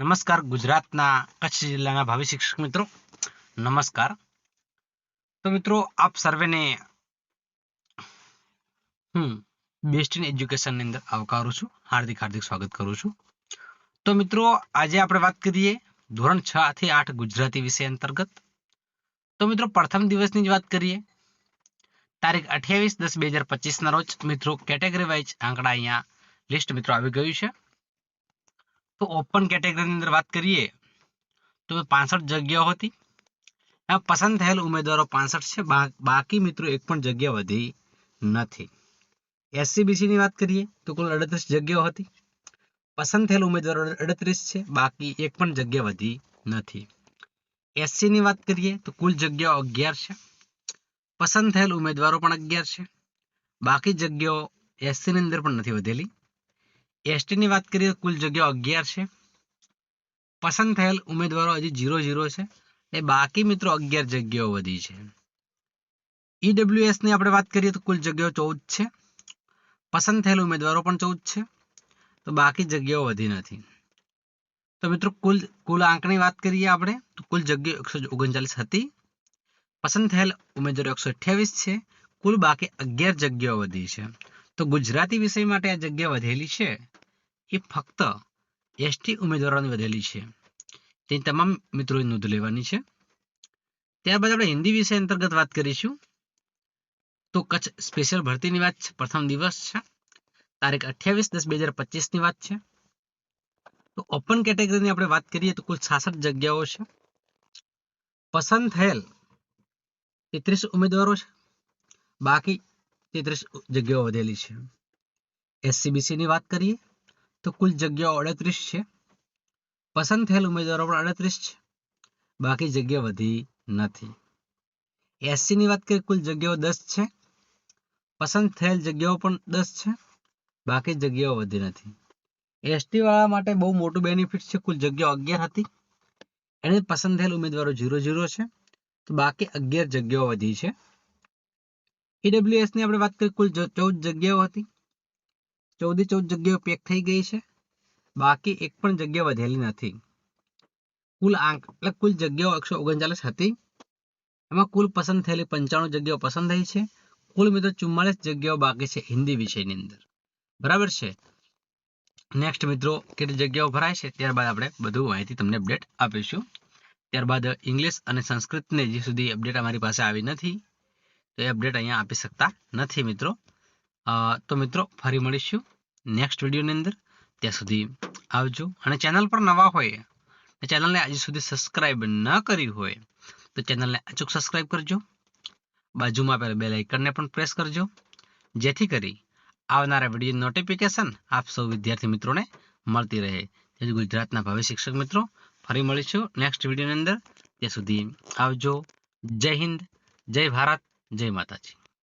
નમસ્કાર ગુજરાતના કચ્છ જિલ્લાના ભાવિ શિક્ષક મિત્રો. નમસ્કાર. તો મિત્રો, આપ સર્વેને હું બેસ્ટ ઇન એજ્યુકેશનની અંદર આવકારું છું. હાર્દિક હાર્દિક સ્વાગત કરું છું. તો મિત્રો, આજે આપણે વાત કરીએ ધોરણ છ થી આઠ ગુજરાતી વિષય અંતર્ગત. તો મિત્રો, પ્રથમ દિવસની જ વાત કરીએ. તારીખ અઠ્યાવીસ દસ બે હજાર પચીસના રોજ મિત્રો કેટેગરી વાઇઝ આંકડા અહીંયા લિસ્ટ મિત્રો આવી ગયું છે. તો ઓપન કેટેગરીની અંદર વાત કરીએ, તો પાસઠ જગ્યાઓ હતી. પસંદ થયેલ ઉમેદવારો પાસઠ છે બાકી મિત્રો એક પણ જગ્યા વધી નથી. એસસીબીસીની વાત કરીએ, તો કુલ અડત્રીસ જગ્યાઓ હતી. પસંદ થયેલ ઉમેદવારો અડત્રીસ છે, બાકી એક પણ જગ્યા વધી નથી. એસસી ની વાત કરીએ, તો કુલ જગ્યાઓ અગિયાર છે. પસંદ થયેલ ઉમેદવારો પણ અગિયાર છે. બાકી જગ્યાઓ એસસી ની અંદર પણ નથી વધેલી. એસટી ની વાત કરીએ કુલ જગ્યા અગિયાર છે. પસંદ થયેલ ઉમેદવારો હજી ઝીરો ઝીરો છે ને બાકી મિત્રો અગિયાર જગ્યાઓ વધી છે. ઈડબ્લ્યુએસની આપણે વાત કરીએ તો કુલ જગ્યાઓ ચૌદ છે. પસંદ થયેલ ઉમેદવારો પણ ચૌદ છે. તો બાકી જગ્યાઓ વધી નથી. તો મિત્રો કુલ કુલ આંકની વાત કરીએ આપણે તો કુલ જગ્યાઓ એકસો ઓગણચાલીસ હતી. પસંદ થયેલ ઉમેદવારો એકસો અઠ્યાવીસ છે. કુલ બાકી અગિયાર જગ્યાઓ વધી છે. તો ગુજરાતી વિષય માટે આ જગ્યા વધેલી છે. એ ફક્ત એસટી ઉમેદવારોની વધેલી છે. તેની તમામ મિત્રોએ નોંધ લેવાની છે. ત્યારબાદ આપણે હિન્દી વિષય અંતર્ગત વાત કરીશું. તો કચ્છ સ્પેશિયલ ભરતીની વાત છે. પ્રથમ દિવસ છે. તારીખ અઠ્યાવીસ દસ બે હજાર પચીસની વાત છે. તો ઓપન કેટેગરીની આપણે વાત કરીએ તો કુલ છાસઠ જગ્યાઓ છે. પસંદ થયેલ તેત્રીસ ઉમેદવારો છે. બાકી તેત્રીસ જગ્યાઓ વધેલી છે. એસસીબીસીની વાત કરીએ. તો કુલ જગ્યાઓ અડત્રીસ છે. પસંદ થયેલ ઉમેદવારો પણ અડત્રીસ છે. બાકી જગ્યા વધી નથી. એસસી ની વાત કરીએ, કુલ જગ્યાઓ દસ છે. પસંદ થયેલ જગ્યાઓ પણ દસ છે. બાકી જગ્યાઓ વધી નથી. એસટી વાળા માટે બહુ મોટું બેનિફિટ છે, કુલ જગ્યાઓ અગિયાર હતી. એને પસંદ થયેલ ઉમેદવારો ઝીરો ઝીરો છે. તો બાકી અગિયાર જગ્યાઓ વધી છે. ઈડબ્લ્યુએસની આપણે વાત કરીએ, કુલ ચૌદ જગ્યાઓ હતી. ચૌદે ચૌદ જગ્યાઓ પેક થઈ ગઈ છે. બાકી એક પણ જગ્યા વધેલી નથી. કુલ આંક, એટલે કુલ જગ્યાઓ એકસો ઓગણચાલીસ હતી. એમાં કુલ પસંદ થયેલી પંચાણું જગ્યાઓ પસંદ થઈ છે. કુલ મિત્રો ચુમ્માલીસ જગ્યાઓ બાકી છે હિન્દી વિષયની અંદર. બરાબર છે? નેક્સ્ટ મિત્રો, કેટલી જગ્યાઓ ભરાય છે? ત્યારબાદ આપણે બધું માહિતી તમને અપડેટ આપીશું. ત્યારબાદ ઇંગ્લિશ અને સંસ્કૃતને જે સુધી અપડેટ અમારી પાસે આવી નથી. તો એ અપડેટ અહીંયા આપી શકતા નથી મિત્રો. તો મિત્રો, ફરી મળીશું. નેક્સ્ટ વિડીયોની અંદર, ત્યાં સુધી આવજો. અને ચેનલ પર નવા હોય અને ચેનલને હજી સુધી સબસ્ક્રાઇબ ન કરી હોય, તો ચેનલને અચૂક સબસ્ક્રાઇબ કરજો. બાજુમાં આપેલા બેલ આઇકનને પણ પ્રેસ કરજો. જેથી કરી આવનારા વીડિયો નોટિફિકેશન આપ સૌ વિદ્યાર્થી મિત્રોને મળતી રહે. તેથી ગુજરાતના ભાવિ શિક્ષક મિત્રો. ફરી મળીશું નેક્સ્ટ વિડીયોની અંદર. ત્યાં સુધી આવજો. જય હિન્દ, જય ભારત, જય માતાજી.